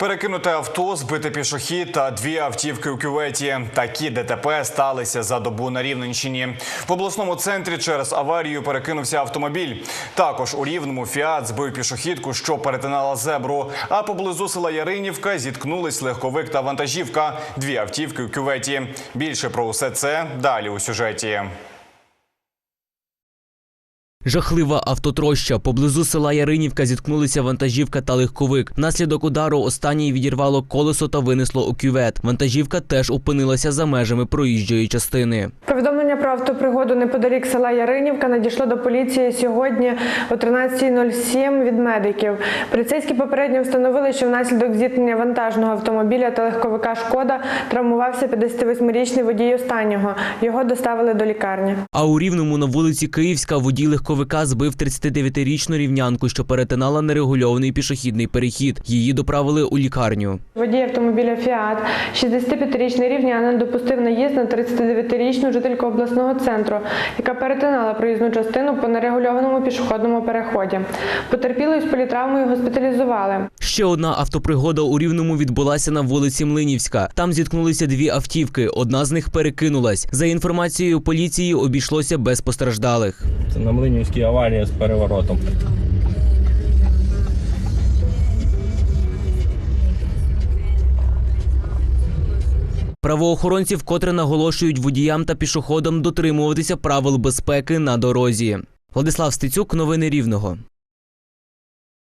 Перекинуте авто, збити пішохід та дві автівки у кюветі. Такі ДТП сталися за добу на Рівненщині. В обласному центрі через аварію перекинувся автомобіль. Також у Рівному Фіат збив пішохідку, що перетинала зебру. А поблизу села Яринівка зіткнулись легковик та вантажівка. Дві автівки у кюветі. Більше про усе це далі у сюжеті. Жахлива автотроща. Поблизу села Яринівка зіткнулися вантажівка та легковик. Наслідок удару останній відірвало колесо та винесло у кювет. Вантажівка теж опинилася за межами проїжджої частини. Повідомлення про автопригоду неподалік села Яринівка надійшло до поліції сьогодні о 13.07 від медиків. Поліцейські попередньо встановили, що внаслідок зіткнення вантажного автомобіля та легковика «Шкода» травмувався 58-річний водій останнього. Його доставили до лікарні. А у Рівному на вулиці Київська водій легковика збив 39-річну рівнянку, що перетинала нерегульований пішохідний перехід. Її доправили у лікарню. Водій автомобіля «Фіат», 65-річний рівнянин, допустив наїзд на 39-річну жительку обласного центру, яка перетинала проїзну частину по нерегульованому пішохідному переході. Потерпілою з політравмою госпіталізували. Ще одна автопригода у Рівному відбулася на вулиці Млинівська. Там зіткнулися дві автівки. Одна з них перекинулась. За інформацією поліції, обійшлося без постраждалих. Це на Млинівській аварія з переворотом. Правоохоронці вкотре наголошують водіям та пішоходам дотримуватися правил безпеки на дорозі. Владислав Стецюк, новини Рівного.